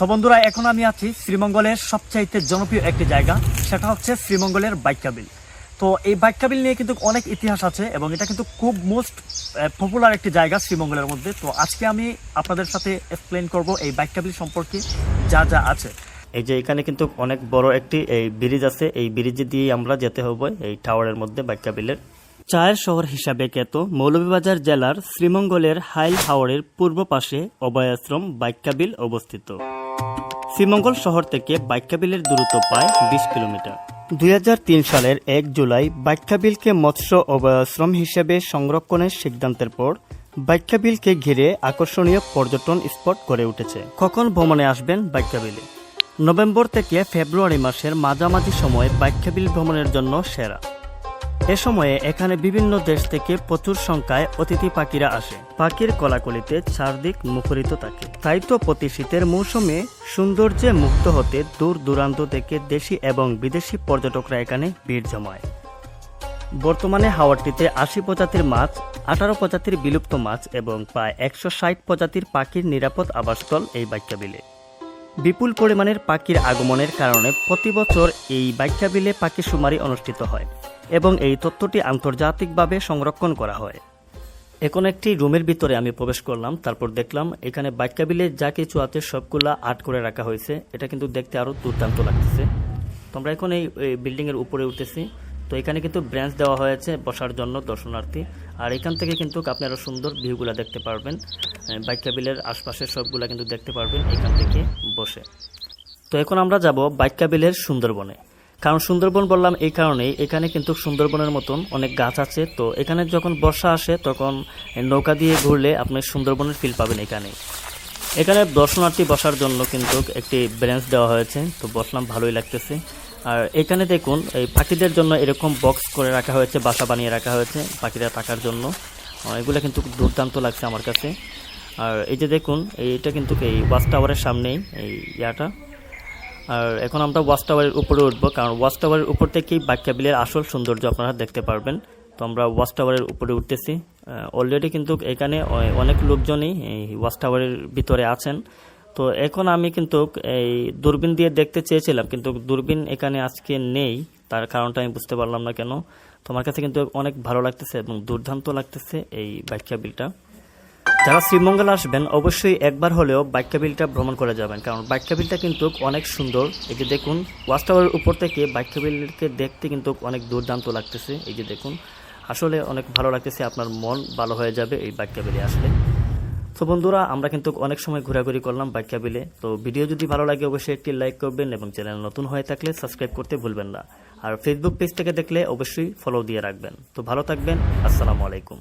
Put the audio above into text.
So বন্ধুরা এখন আমি আছি শ্রীমঙ্গলের সবচাইতে জনপ্রিয় একটি জায়গা। সেটা হচ্ছে শ্রীমঙ্গলের বাইকাবিল তো এই বাইকাবিল নিয়ে কিন্তু অনেক ইতিহাস আছে এবং এটা কিন্তু খুব মোস্ট পপুলার একটি জায়গা শ্রীমঙ্গলের মধ্যে। তো আজকে আমি আপনাদের সাথে এক্সপ্লেন করব এই বাইকাবিল সম্পর্কে যা যা আছে। এই যে এখানে কিন্তু অনেক বড় একটি এই ব্রিজ আছে। এই ব্রিজে দিয়ে আমরা যেতে হবে এই টাওয়ারের মধ্যে বাইকাবিলের চায়ের শহর হিসাবে খ্যাত মৌলভীবাজার জেলার শ্রীমঙ্গলের হাইল হাওড়ের পূর্ব পাশে অভয়াশ্রম বাইকাবিল অবস্থিত। শ্রীমঙ্গল শহর থেকে বাইকাবিলের দূরত্ব প্রায় বিশ কিলোমিটার। দুই হাজার তিন সালের এক জুলাই বাইকাবিলকে মৎস্য অভয়াশ্রম হিসেবে সংরক্ষণের সিদ্ধান্তের পর বাইকাবিলকে ঘিরে আকর্ষণীয় পর্যটন স্পট গড়ে উঠেছে। কখন ভ্রমণে আসবেন বাইকাবিলে নভেম্বর থেকে ফেব্রুয়ারি মাসের মাঝামাঝি সময়ে বাইকাবিল ভ্রমণের জন্য সেরা। এ সময়ে এখানে বিভিন্ন দেশ থেকে প্রচুর সংখ্যায় অতিথি পাখিরা আসে। পাখির কলাকলিতে চারদিক মুখরিত থাকে। তাই তো প্রতি শীতের মৌসুমে সৌন্দর্যে মুক্ত হতে দূর দূরান্ত থেকে দেশি এবং বিদেশি পর্যটকরা এখানে ভিড় জমায়। বর্তমানে হাওয়ারটিতে আশি প্রজাতির মাছ, আঠারো প্রজাতির বিলুপ্ত মাছ এবং প্রায় একশো ষাট প্রজাতির পাখির নিরাপদ আবাসস্থল এই বাক্যাবিলে। বিপুল পরিমাণের পাখির আগমনের কারণে প্রতি বছর এই বাক্যাবিলে পাখি শুমারি অনুষ্ঠিত হয়। এবং এই তথ্যটি আন্তর্জাতিকভাবে সংরক্ষণ করা হয়। এখন একটি রুমের ভিতরে আমি প্রবেশ করলাম, তারপর দেখলাম এখানে বাক্যাবিলে যা কিছু আছে সবগুলা আর্ট করে রাখা হয়েছে। এটা কিন্তু দেখতে আরও দুর্দান্ত লাগতেছে। তোমরা এখন এই বিল্ডিংয়ের উপরে উঠেছি তো এখানে কিন্তু ব্রাঞ্চ দেওয়া হয়েছে বসার জন্য দর্শনার্থী। আর এখান থেকে কিন্তু আপনি আরও সুন্দর ভিউগুলা দেখতে পারবেন। বাইকাবিলের আশপাশের সবগুলা কিন্তু দেখতে পারবেন এখান থেকে বসে। তো এখন আমরা যাব বাইকাবিলের সুন্দরবনে। কারণ সুন্দরবন বললাম এই কারণেই। এখানে কিন্তু সুন্দরবনের মতন অনেক গাছ আছে। তো এখানে যখন বর্ষা আসে, তখন নৌকা দিয়ে ঘুরলে আপনি সুন্দরবনের ফিল পাবেন এখানে এখানে দর্শনার্থী বসার জন্য কিন্তু একটি ব্রেঞ্চ দেওয়া হয়েছে। তো বসলাম, ভালোই লাগতেছে। আর এখানে দেখুন, এই পাখিদের জন্য এরকম বক্স করে রাখা হয়েছে, বাসা বানিয়ে রাখা হয়েছে পাখিরা থাকার জন্য। এগুলো কিন্তু দুর্দান্ত লাগছে আমার কাছে। আর এই যে দেখুন, এইটা কিন্তু এই ওয়াচ টাওয়ারের সামনেই, এই ইয়াটা। আর এখন আমরা ওয়াচ টাওয়ারের উপরে উঠবো, কারণ ওয়াচ টাওয়ারের উপর থেকেই বাক্যাবিলের আসল সৌন্দর্য আপনারা দেখতে পারবেন। তো আমরা ওয়াচ টাওয়ারের উপরে উঠতেছি। অলরেডি কিন্তু এখানে অনেক লোকজনই এই ওয়াচ টাওয়ারের ভিতরে আছেন। তো এখন আমি কিন্তু এই দূরবীন দিয়ে দেখতে চেয়েছিলাম, কিন্তু দূরবীন এখানে আজকে নেই। তার কারণটা আমি বুঝতে পারলাম না কেন। তোমার কাছে কিন্তু অনেক ভালো লাগতেছে এবং দুর্দান্ত লাগতেছে এই বাক্যাবিলটা। যারা শ্রীমঙ্গল আসবেন, অবশ্যই একবার হলেও বাইকাবিলটা ভ্রমণ করে যাবেন। কারণ বাইকাবিলটা কিন্তু অনেক সুন্দর। এই যে দেখুন ওয়াচ টাওয়ারের উপর থেকে বাইকাবিলকে দেখতে কিন্তু অনেক দুর্দান্ত লাগতেছে। এই যে দেখুন, আসলে অনেক ভালো লাগতেছে, আপনার মন ভালো হয়ে যাবে এই বাইকাবিলে আসলে। তো বন্ধুরা, আমরা কিন্তু অনেক সময় ঘোরাঘুরি করলাম বাইকাবিলে তো ভিডিও যদি ভালো লাগে, অবশ্যই একটি লাইক করবেন এবং চ্যানেল নতুন হয়ে থাকলে সাবস্ক্রাইব করতে ভুলবেন না। আর ফেসবুক পেজ থেকে দেখলে অবশ্যই ফলো দিয়ে রাখবেন। তো ভালো থাকবেন, আসসালামু আলাইকুম।